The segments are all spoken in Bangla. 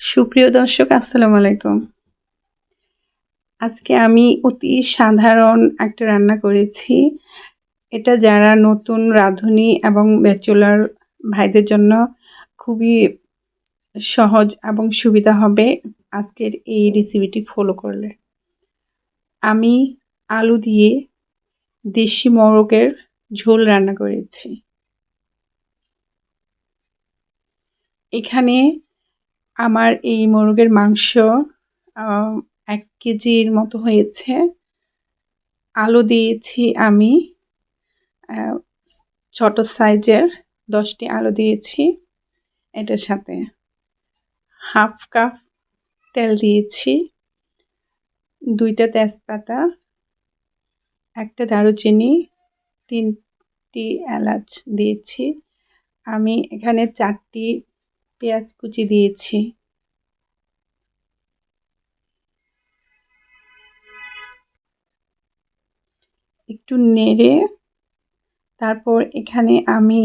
সুপ্রিয় দর্শক, আসসালামু আলাইকুম। আজকে আমি অতি সাধারণ একটা রান্না করেছি। এটা যারা নতুন রাঁধুনি এবং ব্যাচুলার ভাইদের জন্য খুবই সহজ এবং সুবিধা হবে আজকের এই রেসিপিটি ফলো করলে। আমি আলু দিয়ে দেশি মোরগের ঝোল রান্না করেছি। এখানে আমার এই মোরগের মাংস এক কেজির মতো হয়েছে। আলু দিয়েছি আমি ছোট সাইজের দশটি আলু দিয়েছি এটার সাথে। হাফ কাপ তেল দিয়েছি, দুইটা তেজপাতা, একটা দারুচিনি, তিনটি এলাচ দিয়েছি। আমি এখানে চারটি পেঁয়াজ কুচি দিয়েছি। একটু নেড়ে তারপর এখানে আমি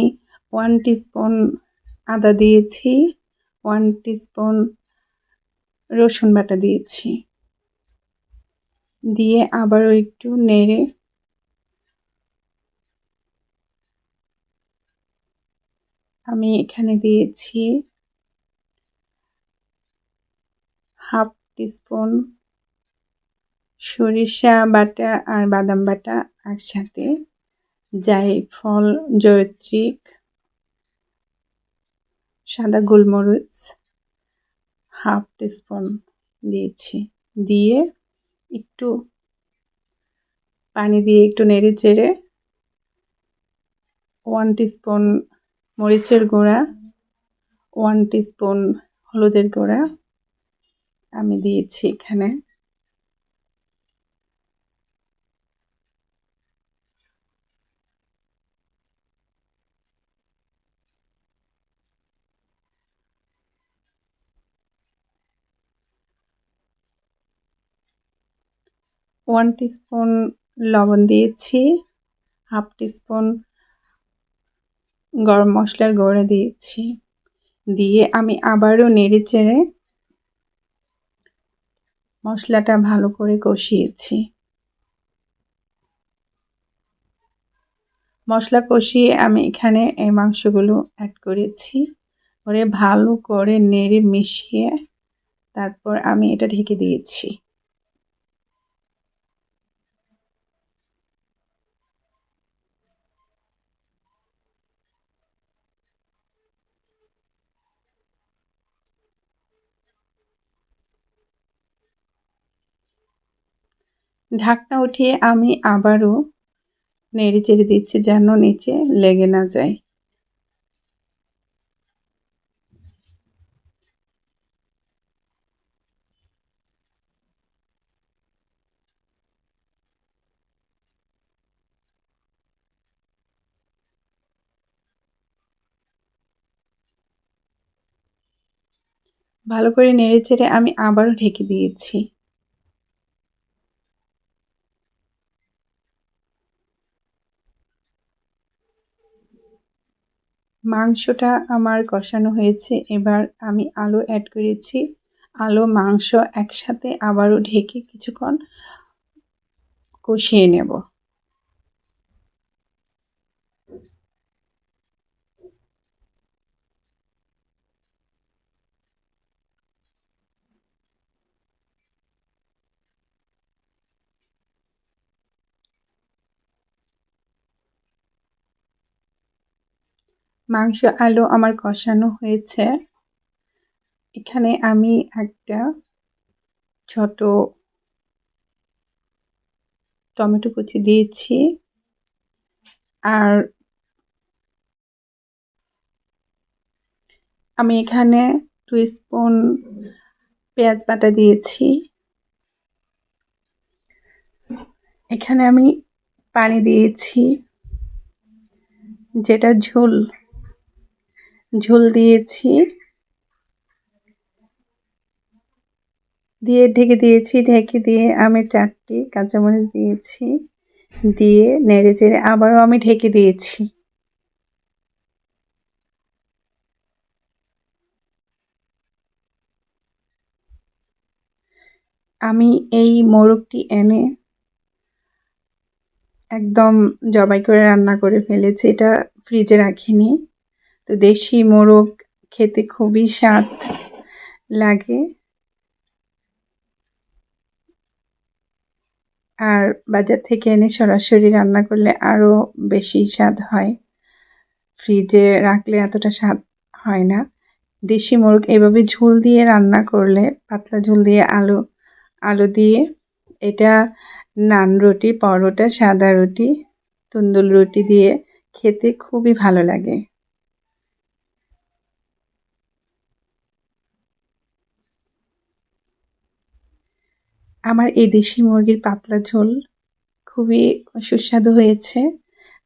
ওয়ান টিস্পুন আদা দিয়েছি ওয়ান টিস্পুন রসুন বাটা দিয়েছি। দিয়ে আবারও একটু নেড়ে আমি এখানে দিয়েছি হাফ টিস্পুন সরিষা বাটা আর বাদাম বাটা একসাথে, জায়ফল, জয়ত্রিক, সাদা গোলমরিচ হাফ টিস্পুন দিয়েছি। দিয়ে একটু পানি দিয়ে একটু নেড়ে চেড়ে ওয়ান টিস্পুন মরিচের গুঁড়া, ওয়ান টিস্পুন হলুদের গুঁড়া আমি দিয়েছি এখানে। ওয়ান টিস্পুন লবণ দিয়েছি হাফ টিস্পুন গরম মশলা গুঁড়া দিয়েছি। দিয়ে আমি আবারও নেড়ে চেড়ে মশলাটা ভালো করে কষিয়েছি। মশলা কষিয়ে আমি এখানে এই মাংসগুলো অ্যাড করেছি। করে ভালো করে নেড়ে মিশিয়ে তারপর আমি এটা ঢেকে দিয়েছি। ঢাকনা উঠিয়ে আমি আবারও নেড়ে চেড়ে দিচ্ছি যেন নিচে লেগে না যায়। ভালো করে নেড়ে চেড়ে আমি আবারও ঢেকে দিয়েছি। মাংসটা আমার কষানো হয়েছে, এবার আমি আলু অ্যাড করেছি। আলু, মাংস একসাথে আবারও ঢেকে কিছুক্ষণ কষিয়ে নেব। মাংস আলু আমার কষানো হয়েছে। এখানে আমি একটা ছোট টমেটো কুচি দিয়েছি। আর আমি এখানে টু স্পুন পেঁয়াজ বাটা দিয়েছি। এখানে আমি পানি দিয়েছি, যেটা ঝোল। ঝোল দিয়েছি। দিয়ে ঢেকে দিয়েছি, ঢেকে দিয়ে আমি চারটি কাঁচামরিচ দিয়েছি, দিয়ে নেড়ে চেড়ে আবারও আমি ঢেকে দিয়েছি। আমি এই মোরগটি এনে একদম জবাই করে রান্না করে ফেলেছি, এটা ফ্রিজে রাখিনি। তো দেশি মোরগ খেতে খুবই স্বাদ লাগে। আর বাজার থেকে এনে সরাসরি রান্না করলে আরও বেশি স্বাদ হয়। ফ্রিজে রাখলে এতটা স্বাদ হয় না। দেশি মোরগ এভাবে ঝোল দিয়ে রান্না করলে, পাতলা ঝোল দিয়ে আলু আলু দিয়ে, এটা নান রুটি, পরোটা, সাদা রুটি, তন্দুর রুটি দিয়ে খেতে খুবই ভালো লাগে। আমার এই দেশি মুরগির পাতলা ঝোল খুবই সুস্বাদু হয়েছে।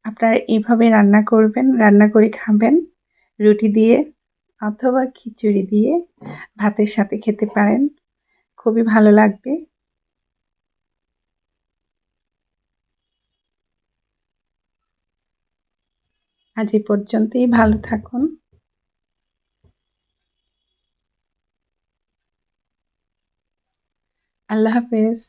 আপনারা এভাবে রান্না করবেন, রান্না করে খাবেন। রুটি দিয়ে অথবা খিচুড়ি দিয়ে ভাতের সাথে খেতে পারেন। খুবই ভালো লাগবে। আজ এ পর্যন্তই, ভালো থাকুন। আল্লাহ হাফেজ।